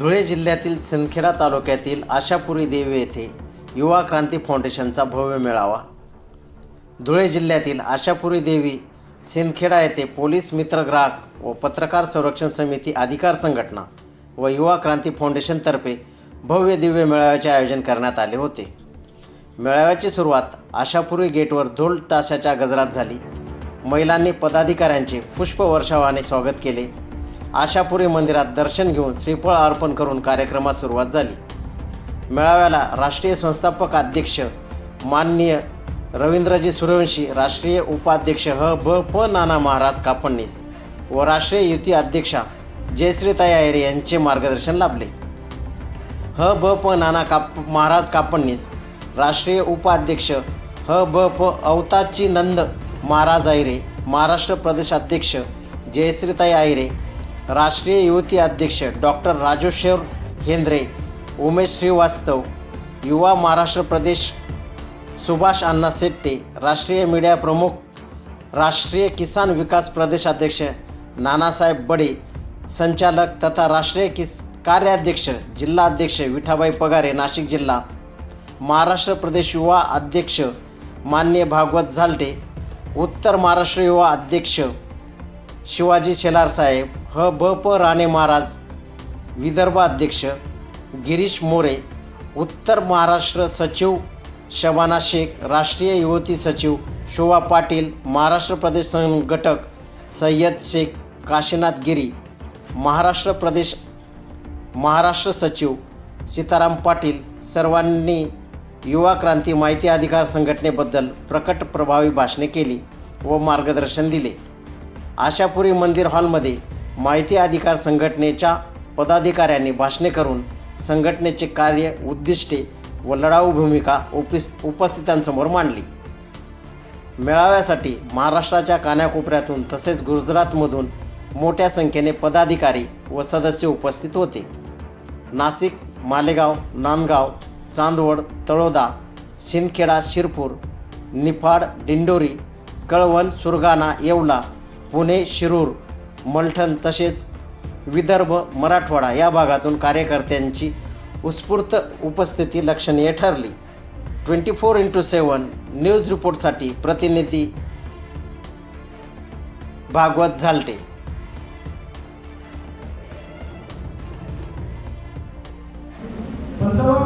धुळे जिल्ह्यातील सिंदखेडा तालुक्यातील आशापुरी देवी येथे युवा क्रांती फाउंडेशनचा भव्य मेळावा. धुळे जिल्ह्यातील आशापुरी देवी सिंदखेडा येथे पोलीस मित्र ग्राहक व पत्रकार संरक्षण समिती अधिकार संघटना व युवा क्रांती फाउंडेशनतर्फे भव्य दिव्य मेळाव्याचे आयोजन करण्यात आले होते. मेळाव्याची सुरुवात आशापुरी गेटवर धोल ताशाच्या गजरात झाली. महिलांनी पदाधिकाऱ्यांचे पुष्पवर्षावाने स्वागत केले. आशापुरी मंदिरात दर्शन घेऊन श्रीफळ अर्पण करून कार्यक्रमास सुरुवात झाली. मेळाव्याला राष्ट्रीय संस्थापक अध्यक्ष माननीय रवींद्रजी सूर्यवंशी राष्ट्रीय उपाध्यक्ष ह. ब प. नाना महाराज कापडणीस व राष्ट्रीय युती अध्यक्षा जयश्रीताई आयरे यांचे मार्गदर्शन लाभले. ह. ब प. नाना काप महाराज कापडणीस राष्ट्रीय उपाध्यक्ष ह. ब प. अवताची नंद महाराज आयरे महाराष्ट्र प्रदेशाध्यक्ष जयश्रीताई आयरे राष्ट्रीय युवती अध्यक्ष डॉक्टर राजेश्वर हेंद्रे उमेश श्रीवास्तव युवा महाराष्ट्र प्रदेश सुभाष अण्णा सेट्टे राष्ट्रीय मीडिया प्रमुख राष्ट्रीय किसान विकास प्रदेशाध्यक्ष नानासाहेब बडे संचालक तथा राष्ट्रीय किस कार्याध्यक्ष जिल्हाध्यक्ष विठाबाई पगारे नाशिक जिल्हा महाराष्ट्र प्रदेश युवा अध्यक्ष मान्य भागवत झालटे उत्तर महाराष्ट्र युवा अध्यक्ष शिवाजी शेलार साहेब ह ब प राणे महाराज विदर्भाध्यक्ष गिरीश मोरे उत्तर महाराष्ट्र सचिव शबाना शेख राष्ट्रीय युवती सचिव शोभा पाटील महाराष्ट्र प्रदेश संघटक सय्यद शेख काशीनाथ गिरी महाराष्ट्र प्रदेश महाराष्ट्र सचिव सीताराम पाटील सर्वांनी युवा क्रांती माहिती अधिकार संघटनेबद्दल प्रकट प्रभावी भाषणे केली व मार्गदर्शन दिले. आशापुरी मंदिर हॉलमध्ये माहिती अधिकार संघटनेच्या पदाधिकाऱ्यांनी भाषणे करून संघटनेचे कार्य उद्दिष्टे व लढाऊ भूमिका उपिस उपस्थितांसमोर मांडली. मेळाव्यासाठी महाराष्ट्राच्या कानाकोपऱ्यातून तसेच गुजरातमधून मोठ्या संख्येने पदाधिकारी व सदस्य उपस्थित होते. नाशिक मालेगाव नांदगाव चांदवड तळोदा सिंदखेडा शिरपूर निफाड दिंडोरी कळवण सुरगाणा येवला पुणे शिरूर मलठण तसेच विदर्भ मराठवाडा या भागातून कार्यकर्त्यांची उत्स्फूर्त उपस्थिती लक्षणीय ठरली. Twenty four into seven news रिपोर्टसाठी प्रतिनिधी भागवत झालटे. पण